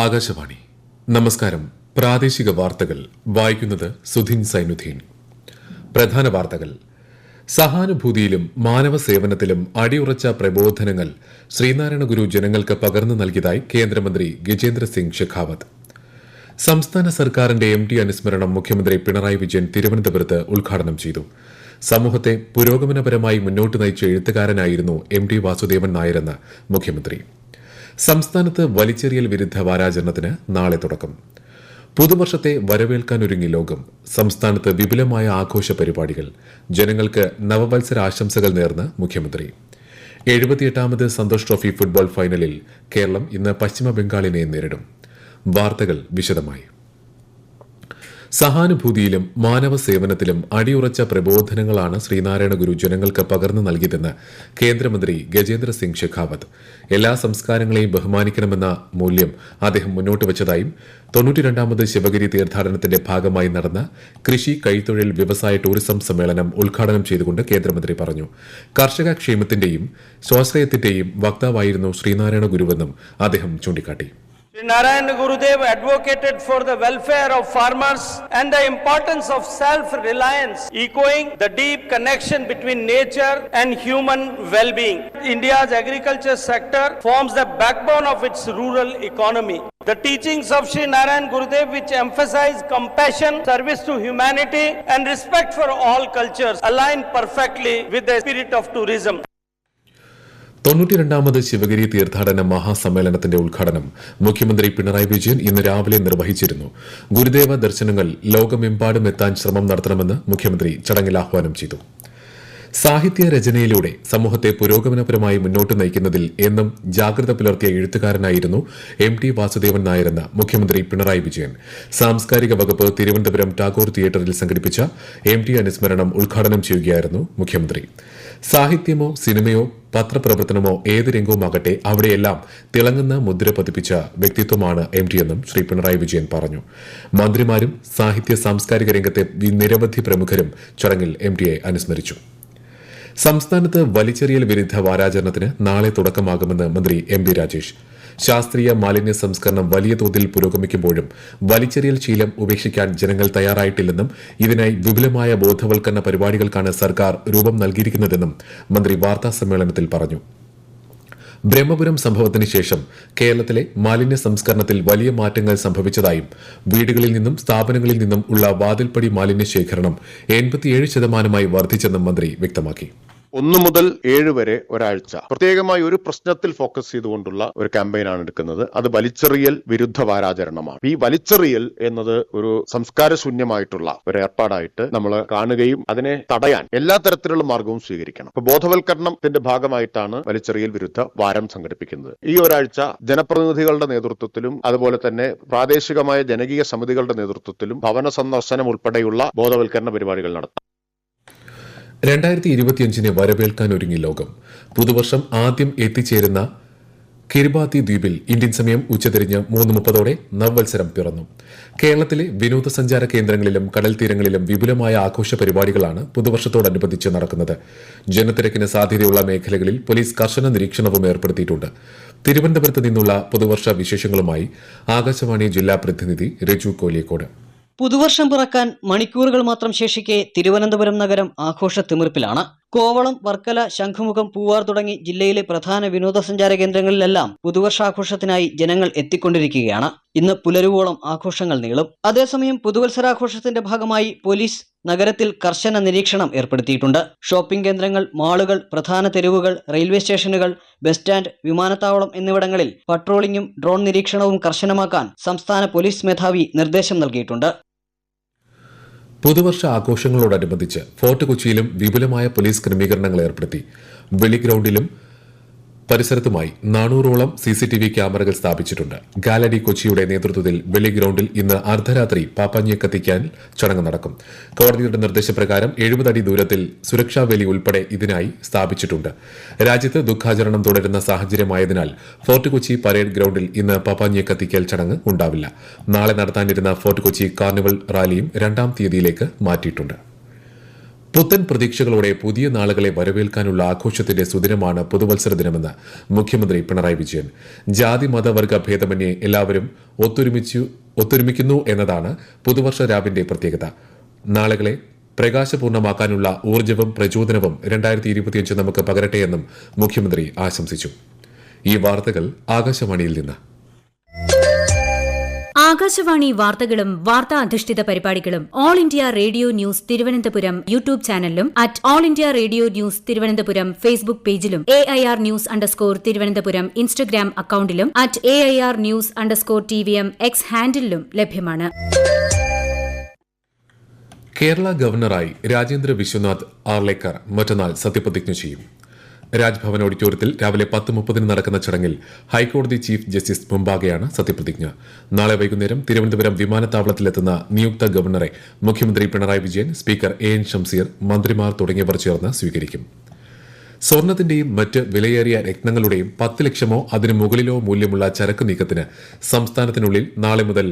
ആകാശവാണി. നമസ്കാരം. പ്രാദേശിക വാർത്തകൾ വായിക്കുന്നത് സുധിൻ സൈനുദ്ദീൻ. പ്രധാന വാർത്തകൾ. സഹാനുഭൂതിയിലും മാനവ സേവനത്തിലും അടിയുറച്ച പ്രബോധനങ്ങൾ ശ്രീനാരായണ ഗുരു ജനങ്ങൾക്ക് പകർന്നു നൽകിയതായി കേന്ദ്രമന്ത്രി ഗജേന്ദ്ര സിംഗ് ഷെഖാവത്ത് സംസ്ഥാന സർക്കാരിന്റെ എം ടി അനുസ്മരണം മുഖ്യമന്ത്രി പിണറായി വിജയൻ തിരുവനന്തപുരത്ത് ഉദ്ഘാടനം ചെയ്തു. സമൂഹത്തെ പുരോഗമനപരമായി മുന്നോട്ട് നയിച്ച എഴുത്തുകാരനായിരുന്നു എം ടി വാസുദേവൻ നായരെന്ന് മുഖ്യമന്ത്രി. സംസ്ഥാനത്ത് വലിച്ചെറിയൽ വിരുദ്ധ വാരാചരണത്തിന് നാളെ തുടക്കം. പുതുവർഷത്തെ വരവേൽക്കാനൊരുങ്ങി ലോകം സംസ്ഥാനത്ത് വിപുലമായ ആഘോഷ പരിപാടികൾ ജനങ്ങൾക്ക് നവവത്സര ആശംസകൾ നേർന്ന് മുഖ്യമന്ത്രി. എഴുപത്തിയെട്ടാമത് സന്തോഷ് ട്രോഫി ഫുട്ബോൾ ഫൈനലിൽ കേരളം ഇന്ന് പശ്ചിമ ബംഗാളിനെ നേരിടും. വാർത്തകൾ വിശദമായി. സഹാനുഭൂതിയിലും മാനവ സേവനത്തിലും അടിയുറച്ച പ്രബോധനങ്ങളാണ് ശ്രീനാരായണ ഗുരു ജനങ്ങൾക്ക് പകർന്നു നൽകിയതെന്ന് കേന്ദ്രമന്ത്രി ഗജേന്ദ്ര സിംഗ് ഷെഖാവത്ത് എല്ലാ സംസ്കാരങ്ങളെയും ബഹുമാനിക്കണമെന്ന മൂല്യം അദ്ദേഹം മുന്നോട്ട് വച്ചതായും തൊണ്ണൂറ്റിരണ്ടാമത് ശിവഗിരി തീർത്ഥാടനത്തിന്റെ ഭാഗമായി നടന്ന കൃഷി കൈത്തൊഴിൽ വ്യവസായ ടൂറിസം സമ്മേളനം ഉദ്ഘാടനം ചെയ്തുകൊണ്ട് കേന്ദ്രമന്ത്രി പറഞ്ഞു. കർഷക ക്ഷേമത്തിന്റെയും സ്വാശ്രയത്തിന്റെയും വക്താവായിരുന്നു ശ്രീനാരായണ ഗുരുവെന്നും അദ്ദേഹം ചൂണ്ടിക്കാട്ടി. Sri Narayana Gurudev advocated for the welfare of farmers and the importance of self-reliance, echoing the deep connection between nature and human well-being. India's agriculture sector forms the backbone of its rural economy. The teachings of Sri Narayana Gurudev, which emphasize compassion, service to humanity, and respect for all cultures, align perfectly with the spirit of tourism. തൊണ്ണൂറ്റിരണ്ടാമത് Sivagiri തീർത്ഥാടന മഹാസമ്മേളനത്തിന്റെ ഉദ്ഘാടനം മുഖ്യമന്ത്രി പിണറായി വിജയൻ ഇന്ന് രാവിലെ നിർവഹിച്ചിരുന്നു. ഗുരുദേവ ദർശനങ്ങൾ ലോകമെമ്പാടും എത്താൻ ശ്രമം നടത്തണമെന്ന് മുഖ്യമന്ത്രി ചടങ്ങിൽ ആഹ്വാനം ചെയ്തു. സാഹിത്യ രചനയിലൂടെ സമൂഹത്തെ പുരോഗമനപരമായി മുന്നോട്ട് നയിക്കുന്നതിൽ എന്നും ജാഗ്രത പുലർത്തിയ എഴുത്തുകാരനായിരുന്നു എം ടി വാസുദേവൻ നായരെന്ന് മുഖ്യമന്ത്രി പിണറായി വിജയൻ. സാംസ്കാരിക വകുപ്പ് തിരുവനന്തപുരം ടാഗോർ തിയേറ്ററിൽ സംഘടിപ്പിച്ച എം ടി അനുസ്മരണം ഉദ്ഘാടനം ചെയ്യുകയായിരുന്നു മുഖ്യമന്ത്രി. സാഹിത്യമോ സിനിമയോ പത്രപ്രവർത്തനമോ ഏത് രംഗവുമാകട്ടെ അവിടെയെല്ലാം തിളങ്ങുന്ന മുദ്ര പതിപ്പിച്ച വ്യക്തിത്വമാണ് എം ടി എന്നും ശ്രീ പിണറായി വിജയൻ പറഞ്ഞു. മന്ത്രിമാരും സാഹിത്യ സാംസ്കാരിക രംഗത്തെ നിരവധി പ്രമുഖരും ചടങ്ങിൽ എം ടിയെ അനുസ്മരിച്ചു. സംസ്ഥാനത്ത് വലിച്ചെറിയൽ വിരുദ്ധ വാരാചരണത്തിന് നാളെ തുടക്കമാകുമെന്ന് മന്ത്രി എം ബി രാജേഷ്. ശാസ്ത്രീയ മാലിന്യ സംസ്കരണം വലിയ തോതിൽ പുരോഗമിക്കുമ്പോഴും വലിച്ചെറിയൽ ശീലം ഉപേക്ഷിക്കാൻ ജനങ്ങൾ തയ്യാറായിട്ടില്ലെന്നും ഇതിനായി വിപുലമായ ബോധവൽക്കരണ പരിപാടികൾക്കാണ് സർക്കാർ രൂപം നൽകിയിരിക്കുന്നതെന്നും മന്ത്രി വാർത്താ സമ്മേളനത്തിൽ പറഞ്ഞു. ബ്രഹ്മപുരം സംഭവത്തിന് ശേഷം കേരളത്തിലെ മാലിന്യ സംസ്കരണത്തിൽ വലിയ മാറ്റങ്ങൾ സംഭവിച്ചതായും വീടുകളിൽ നിന്നും സ്ഥാപനങ്ങളിൽ നിന്നും ഉള്ള വാതിൽപ്പടി മാലിന്യ ശേഖരണം എൺപത്തിയേഴ് ശതമാനമായി വർദ്ധിച്ചെന്നും മന്ത്രി വ്യക്തമാക്കി. ഒന്ന് മുതൽ ഏഴ് വരെ ഒരാഴ്ച. പ്രത്യേകമായി ഒരു പ്രശ്നത്തിൽ ഫോക്കസ് ചെയ്തുകൊണ്ടുള്ള ഒരു ക്യാമ്പയിനാണ് എടുക്കുന്നത്. അത് വലിച്ചെറിയൽ വിരുദ്ധ വാരാചരണമാണ്. ഈ വലിച്ചെറിയൽ എന്നത് ഒരു സംസ്കാരശൂന്യമായിട്ടുള്ള ഒരു ഏർപ്പാടായിട്ട് നമ്മൾ കാണുകയും അതിനെ തടയാൻ എല്ലാ തരത്തിലുള്ള മാർഗവും സ്വീകരിക്കണം. അപ്പൊ ബോധവൽക്കരണത്തിന്റെ ഭാഗമായിട്ടാണ് വലിച്ചെറിയൽ വിരുദ്ധ വാരം സംഘടിപ്പിക്കുന്നത്. ഈ ഒരാഴ്ച ജനപ്രതിനിധികളുടെ നേതൃത്വത്തിലും അതുപോലെ തന്നെ പ്രാദേശികമായ ജനകീയ സമിതികളുടെ നേതൃത്വത്തിലും ഭവന സന്ദർശനം ഉൾപ്പെടെയുള്ള ബോധവൽക്കരണ പരിപാടികൾ നടത്തും. രണ്ടായിരത്തി ഇരുപത്തിയഞ്ചിനെ വരവേൽക്കാൻ ഒരുങ്ങി ലോകം. പുതുവർഷം ആദ്യം എത്തിച്ചേരുന്ന കിരിബാത്തി ദ്വീപിൽ ഇന്ത്യൻ സമയം ഉച്ചതിരിഞ്ഞ് മൂന്ന് മുപ്പതോടെ നവവത്സരം പിറന്നു. കേരളത്തിലെ വിനോദസഞ്ചാര കേന്ദ്രങ്ങളിലും കടൽ തീരങ്ങളിലും വിപുലമായ ആഘോഷ പരിപാടികളാണ് പുതുവർഷത്തോടനുബന്ധിച്ച് നടക്കുന്നത്. ജനത്തിരക്കിന് സാധ്യതയുള്ള മേഖലകളിൽ പോലീസ് കർശന നിരീക്ഷണവും ഏർപ്പെടുത്തിയിട്ടുണ്ട്. തിരുവനന്തപുരത്ത് നിന്നുള്ള പുതുവർഷ വിശേഷങ്ങളുമായി ആകാശവാണി ജില്ലാ പ്രതിനിധി രജു കോലിയക്കോട്. പുതുവർഷം പിറക്കാൻ മണിക്കൂറുകൾ മാത്രം ശേഷിക്കെ തിരുവനന്തപുരം നഗരം ആഘോഷ തിമിർപ്പിലാണ് കോവളം വർക്കല ശംഖുമുഖം പൂവാർ തുടങ്ങി ജില്ലയിലെ പ്രധാന വിനോദസഞ്ചാര കേന്ദ്രങ്ങളിലെല്ലാം പുതുവർഷാഘോഷത്തിനായി ജനങ്ങൾ എത്തിക്കൊണ്ടിരിക്കുകയാണ്. ഇന്ന് പുലരുവോളം ആഘോഷങ്ങൾ നീളും. അതേസമയം പുതുവത്സരാഘോഷത്തിന്റെ ഭാഗമായി പോലീസ് നഗരത്തിൽ കർശന നിരീക്ഷണം ഏർപ്പെടുത്തിയിട്ടുണ്ട്. ഷോപ്പിംഗ് കേന്ദ്രങ്ങൾ മാളുകൾ പ്രധാന തെരുവുകൾ റെയിൽവേ സ്റ്റേഷനുകൾ ബസ് സ്റ്റാൻഡ് വിമാനത്താവളം എന്നിവിടങ്ങളിൽ പട്രോളിംഗും ഡ്രോൺ നിരീക്ഷണവും കർശനമാക്കാൻ സംസ്ഥാന പോലീസ് മേധാവി നിർദ്ദേശം നൽകിയിട്ടുണ്ട്. പുതുവർഷ ആഘോഷങ്ങളോടനുബന്ധിച്ച് ഫോർട്ട് കൊച്ചിയിലും വിപുലമായ പോലീസ് ക്രമീകരണങ്ങൾ ഏർപ്പെടുത്തി. വെളി ഗ്രൌണ്ടിലും പരിസരത്തുമായി നാനൂറോളം സി സി ടി വി ക്യാമറകൾ സ്ഥാപിച്ചിട്ടുണ്ട്. ഗാലറി കൊച്ചിയുടെ നേതൃത്വത്തിൽ വെളി ഗ്രൌണ്ടിൽ ഇന്ന് അർദ്ധരാത്രി പാപ്പാഞ്ഞിയെ കത്തിക്കാൻ ചടങ്ങ് നടക്കും. കോടതിയുടെ നിർദ്ദേശപ്രകാരം എഴുപത് അടി ദൂരത്തിൽ സുരക്ഷാ വേലി ഉൾപ്പെടെ ഇതിനായി സ്ഥാപിച്ചിട്ടുണ്ട്. രാജ്യത്ത് ദുഃഖാചരണം തുടരുന്ന സാഹചര്യമായതിനാൽ ഫോർട്ട് കൊച്ചി പരേഡ് ഗ്രൌണ്ടിൽ ഇന്ന് പാപ്പാഞ്ഞിയെ കത്തിക്കൽ ചടങ്ങ് ഉണ്ടാവില്ല. നാളെ നടത്താനിരുന്ന ഫോർട്ട് കൊച്ചി കാർണിവൽ റാലിയും രണ്ടാം തീയതിയിലേക്ക് മാറ്റിയിട്ടുണ്ട്. പുത്തൻ പ്രതീക്ഷകളോടെ പുതിയ നാളുകളെ വരവേൽക്കാനുള്ള ആഘോഷത്തിന്റെ സുദിനമാണ് പുതുവത്സര ദിനമെന്ന് മുഖ്യമന്ത്രി പിണറായി വിജയൻ. ജാതി മതവർഗ ഭേദമന്യേ എല്ലാവരും ഒത്തൊരുമിച്ചു ഒത്തൊരുമിക്കുന്നു എന്നതാണ് പുതുവർഷ രാവിന്റെ പ്രത്യേകത. നാളുകളെ പ്രകാശപൂർണമാക്കാനുള്ള ഊർജവും പ്രചോദനവും രണ്ടായിരത്തി ഇരുപത്തിയഞ്ച് നമുക്ക് പകരട്ടെയെന്നും മുഖ്യമന്ത്രി ആശംസിച്ചു. ഈ വാർത്തകൾ ആകാശവാണിയിൽ നിന്ന്. ആകാശവാണി വാർത്തകളും വാർത്താ അധിഷ്ഠിത പരിപാടികളും All India Radio News Thiruvananthapuram YouTube ചാനലിലും at All India Radio News Thiruvananthapuram Facebook പേജിലും A I R news underscore Thiruvananthapuram Instagram അക്കൌണ്ടിലും at A I R news underscore T V M X ഹാൻഡിലും ലഭ്യമാണ്. കേരള ഗവർണറായി രാജേന്ദ്ര വിശ്വനാഥ് ആർലേക്കർ മറ്റന്നാൾ സത്യപ്രതിജ്ഞ ചെയ്യും. രാജ്ഭവൻ ഓഡിറ്റോറിയത്തിൽ രാവിലെ പത്ത് മുപ്പതിന് നടക്കുന്ന ചടങ്ങിൽ ഹൈക്കോടതി ചീഫ് ജസ്റ്റിസ് മുമ്പാകെയാണ് സത്യപ്രതിജ്ഞ. നാളെ വൈകുന്നേരം തിരുവനന്തപുരം വിമാനത്താവളത്തിലെത്തുന്ന നിയുക്ത ഗവർണറെ മുഖ്യമന്ത്രി Pinarayi Vijayan speaker A N Shamseer മന്ത്രിമാർ തുടങ്ങിയവർ ചേർന്ന് സ്വീകരിക്കും. സ്വർണത്തിന്റെയും മറ്റ് വിലയേറിയ രത്നങ്ങളുടെയും പത്ത് ലക്ഷമോ അതിനു മുകളിലോ മൂല്യമുള്ള ചരക്ക് നീക്കത്തിന് സംസ്ഥാനത്തിനുള്ളിൽ നാളെ മുതൽ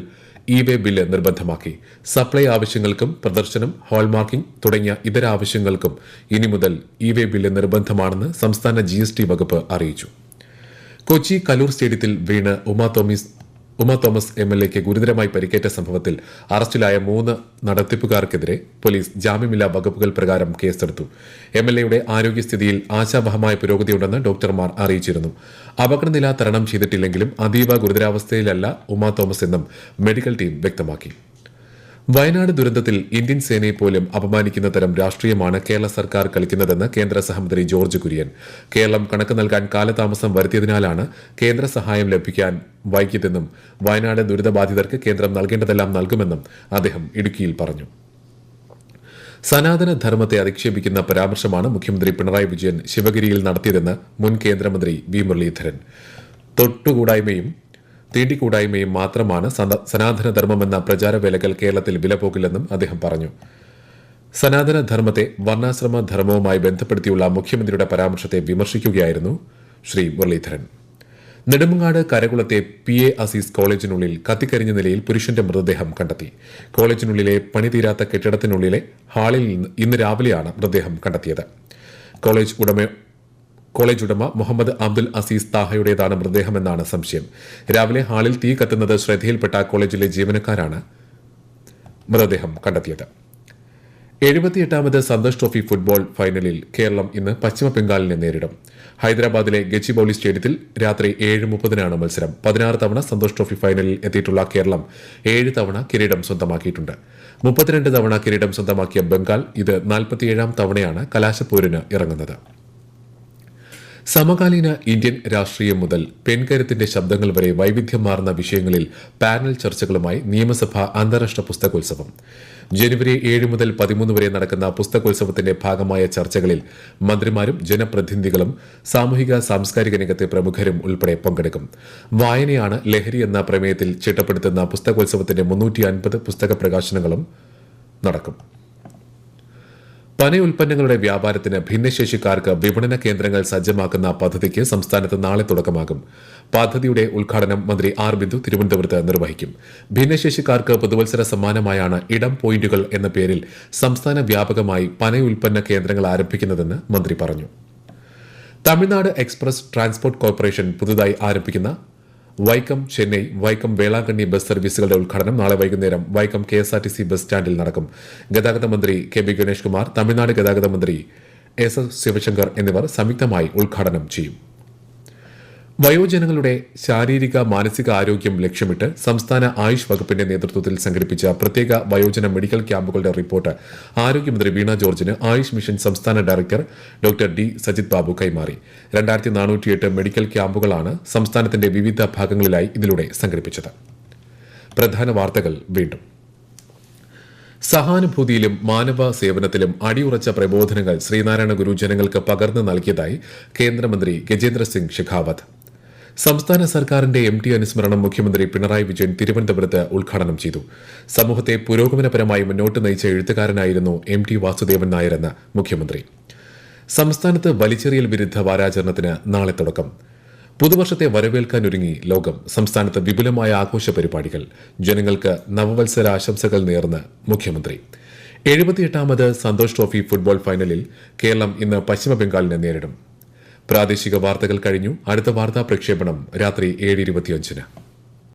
ഇ വേ ബില്ല് നിർബന്ധമാക്കി. സപ്ലൈ ആവശ്യങ്ങൾക്കും പ്രദർശനം ഹോൾമാർക്കിംഗ് തുടങ്ങിയ ഇതര ആവശ്യങ്ങൾക്കും ഇനി മുതൽ ഇ വേ ബില്ല് നിർബന്ധമാണെന്ന് സംസ്ഥാന ജി വകുപ്പ് അറിയിച്ചു. കൊച്ചി കലൂർ സ്റ്റേഡിയത്തിൽ വീണ് ഉമാ ഉമാ തോമസ് എം എൽ എക്ക് ഗുരുതരമായി പരിക്കേറ്റ സംഭവത്തിൽ അറസ്റ്റിലായ മൂന്ന് നടത്തിപ്പുകാർക്കെതിരെ പോലീസ് ജാമ്യമില്ലാ വകുപ്പുകൾ പ്രകാരം കേസെടുത്തു. എം എൽ എയുടെ ആരോഗ്യസ്ഥിതിയിൽ ആശാവഹമായ പുരോഗതിയുണ്ടെന്ന് ഡോക്ടർമാർ അറിയിച്ചിരുന്നു. അപകടനില തരണം ചെയ്തിട്ടില്ലെങ്കിലും അതീവ ഗുരുതരാവസ്ഥയിലല്ല ഉമ തോമസ് എന്നും മെഡിക്കൽ ടീം വ്യക്തമാക്കി. വയനാട് ദുരന്തത്തിൽ ഇന്ത്യൻ സേനയെ പോലും അപമാനിക്കുന്ന തരം രാഷ്ട്രീയമാണ് കേരള സർക്കാർ കളിക്കുന്നതെന്ന് കേന്ദ്ര സഹമന്ത്രി ജോർജ് കുര്യൻ. കേരളം കണക്ക് നൽകാൻ കാലതാമസം വരുത്തിയതിനാലാണ് കേന്ദ്ര സഹായം ലഭിക്കാൻ വൈകിയതെന്നും വയനാട് ദുരിതബാധിതർക്ക് കേന്ദ്രം നൽകേണ്ടതെല്ലാം നൽകുമെന്നും അദ്ദേഹം ഇടുക്കിയിൽ പറഞ്ഞു. സനാതന ധർമ്മത്തെ അധിക്ഷേപിക്കുന്ന പരാമർശമാണ് മുഖ്യമന്ത്രി പിണറായി വിജയൻ ശിവഗിരിയിൽ നടത്തിയതെന്ന് മുൻ കേന്ദ്രമന്ത്രി വി മുരളീധരൻ. തൊട്ടുകൂടായ്മയും തീണ്ടിക്കൂടായ്മയും മാത്രമാണ് സന- സനാതനധർമ്മമെന്ന പ്രചാരവേലകൾ കേരളത്തിൽ വിലപോകില്ലെന്നും അദ്ദേഹം പറഞ്ഞു. സനാതനധർമ്മത്തെ വർണാശ്രമ ധർമ്മവുമായി ബന്ധപ്പെടുത്തിയുള്ള മുഖ്യമന്ത്രിയുടെ പരാമർശത്തെ വിമർശിക്കുകയായിരുന്നു ശ്രീ മുരളീധരൻ. നെടുമങ്ങാട് കരകുളത്തെ പി എ അസീസ് കോളേജിനുള്ളിൽ കത്തിക്കരിഞ്ഞ നിലയിൽ പുരുഷന്റെ മൃതദേഹം കണ്ടെത്തി. കോളേജിനുള്ളിലെ പണിതീരാത്ത കെട്ടിടത്തിനുള്ളിലെ ഹാളിൽ ഇന്ന് രാവിലെയാണ് മൃതദേഹം കണ്ടെത്തിയത്. കോളേജ് ഉടമ കോളേജ് ഉടമ മുഹമ്മദ് അബ്ദുൽ അസീസ് താഹയുടേതാണ് മൃതദേഹമെന്നാണ് സംശയം. രാവിലെ ഹാളിൽ തീ കത്തുന്നത് ശ്രദ്ധയിൽപ്പെട്ട കോളേജിലെ ജീവനക്കാരാണ് മൃതദേഹം കണ്ടെത്തിയത്. എഴുപത്തിയെട്ടാമത് സന്തോഷ് ട്രോഫി ഫുട്ബോൾ ഫൈനലിൽ കേരളം ഇന്ന് പശ്ചിമ ബംഗാളിനെ നേരിടും. ഹൈദരാബാദിലെ ഗച്ചിബൌളി സ്റ്റേഡിയത്തിൽ രാത്രി ഏഴ് മുപ്പതിനാണ് മത്സരം. പതിനാറ് തവണ സന്തോഷ് ട്രോഫി ഫൈനലിൽ എത്തിയിട്ടുള്ള കേരളം ഏഴ് തവണ കിരീടം സ്വന്തമാക്കിയിട്ടുണ്ട്. മുപ്പത്തിരണ്ട് തവണ കിരീടം സ്വന്തമാക്കിയ ബംഗാൾ ഇത് നാൽപ്പത്തിയേഴാം തവണയാണ് കലാശപ്പോരിന് ഇറങ്ങുന്നത്. സമകാലീന ഇന്ത്യൻ രാഷ്ട്രീയം മുതൽ പെൺകരുത്തിന്റെ ശബ്ദങ്ങൾ വരെ വൈവിധ്യമാർന്ന വിഷയങ്ങളിൽ പാനൽ ചർച്ചകളുമായി നിയമസഭ അന്താരാഷ്ട്ര പുസ്തകോത്സവം. ജനുവരി ഏഴ് മുതൽ പതിമൂന്ന് വരെ നടക്കുന്ന പുസ്തകോത്സവത്തിന്റെ ഭാഗമായ ചർച്ചകളിൽ മന്ത്രിമാരും ജനപ്രതിനിധികളും സാമൂഹിക സാംസ്കാരിക രംഗത്തെ പ്രമുഖരും ഉൾപ്പെടെ പങ്കെടുക്കും. വായനയാണ് ലഹരി എന്ന പ്രമേയത്തിൽ ചിട്ടപ്പെടുത്തുന്ന പുസ്തകോത്സവത്തിന്റെ മുന്നൂറ്റി അൻപത് പുസ്തക പ്രകാശനങ്ങളും നടക്കും. പന ഉൽപ്പന്നങ്ങളുടെ വ്യാപാരത്തിന് ഭിന്നശേഷിക്കാർക്ക് വിപണന കേന്ദ്രങ്ങൾ സജ്ജമാക്കുന്ന പദ്ധതിക്ക് സംസ്ഥാനത്ത് നാളെ തുടക്കമാകും. പദ്ധതിയുടെ ഉദ്ഘാടനം മന്ത്രി ആർ ബിന്ദു തിരുവനന്തപുരത്ത് നിർവഹിക്കും. ഭിന്നശേഷിക്കാർക്ക് പുതുവത്സര സമ്മാനമായാണ് ഇടം പോയിന്റുകൾ എന്ന പേരിൽ സംസ്ഥാന വ്യാപകമായി പന ഉൽപ്പന്ന കേന്ദ്രങ്ങൾ ആരംഭിക്കുന്നതെന്ന് മന്ത്രി പറഞ്ഞു. തമിഴ്നാട് എക്സ്പ്രസ് ട്രാൻസ്പോർട്ട് കോർപ്പറേഷൻ പുതുതായി ആരംഭിക്കുന്ന വൈക്കം ചെന്നൈ വൈക്കം വേളാങ്കണ്ണി ബസ് സർവീസുകളുടെ ഉദ്ഘാടനം നാളെ വൈകുന്നേരം Vaikom K S R T C bus സ്റ്റാൻഡിൽ നടക്കും. ഗതാഗത മന്ത്രി കെ ബി ഗണേഷ് കുമാർ തമിഴ്നാട് ഗതാഗത മന്ത്രി എസ് എസ് ശിവശങ്കർ എന്നിവർ സംയുക്തമായി ഉദ്ഘാടനം ചെയ്യും. വയോജനങ്ങളുടെ ശാരീരിക മാനസിക ആരോഗ്യം ലക്ഷ്യമിട്ട് സംസ്ഥാന ആയുഷ് വകുപ്പിന്റെ നേതൃത്വത്തിൽ സംഘടിപ്പിച്ച പ്രത്യേക വയോജന മെഡിക്കൽ ക്യാമ്പുകളുടെ റിപ്പോർട്ട് ആരോഗ്യമന്ത്രി വീണ ജോർജിന് ആയുഷ് മിഷൻ സംസ്ഥാന director doctor D. Sajith Babu കൈമാറി. രണ്ടായിരത്തി നാനൂറ്റിയെട്ട് മെഡിക്കൽ ക്യാമ്പുകളാണ് സംസ്ഥാനത്തിന്റെ വിവിധ ഭാഗങ്ങളിലായി ഇതിലൂടെ സംഘടിപ്പിച്ചത്. പ്രധാന വാർത്തകൾ വീണ്ടും. സഹാനുഭൂതിയിലും മാനവ സേവനത്തിലും അടിയുറച്ച പ്രബോധനങ്ങൾ ശ്രീനാരായണ ഗുരു ജനങ്ങൾക്ക് പകർന്നു നൽകിയതായി കേന്ദ്രമന്ത്രി ഗജേന്ദ്ര സിംഗ് ഷെഖാവത്ത് സംസ്ഥാന സർക്കാരിന്റെ എം ടി അനുസ്മരണം മുഖ്യമന്ത്രി പിണറായി വിജയൻ തിരുവനന്തപുരത്ത് ഉദ്ഘാടനം ചെയ്തു. സമൂഹത്തെ പുരോഗമനപരമായി മുന്നോട്ട് നയിച്ച എഴുത്തുകാരനായിരുന്നു എം ടി വാസുദേവൻ നായരെന്ന് മുഖ്യമന്ത്രി. സംസ്ഥാനത്ത് വലിച്ചെറിയൽ വിരുദ്ധ വാരാചരണത്തിന് നാളെ തുടക്കം. പുതുവർഷത്തെ വരവേൽക്കാനൊരുങ്ങി ലോകം. സംസ്ഥാനത്ത് വിപുലമായ ആഘോഷ പരിപാടികൾ ജനങ്ങൾക്ക് നവവത്സര ആശംസകൾ നേർന്ന് മുഖ്യമന്ത്രി. എഴുപത്തിയെട്ടാമത് സന്തോഷ് ട്രോഫി ഫുട്ബോൾ ഫൈനലിൽ കേരളം ഇന്ന് പശ്ചിമബംഗാളിനെ നേരിടും. പ്രാദേശിക വാർത്തകൾ കഴിഞ്ഞു. അടുത്ത വാർത്താ പ്രക്ഷേപണം രാത്രി ഏഴ് ഇരുപത്തിയഞ്ചിന്.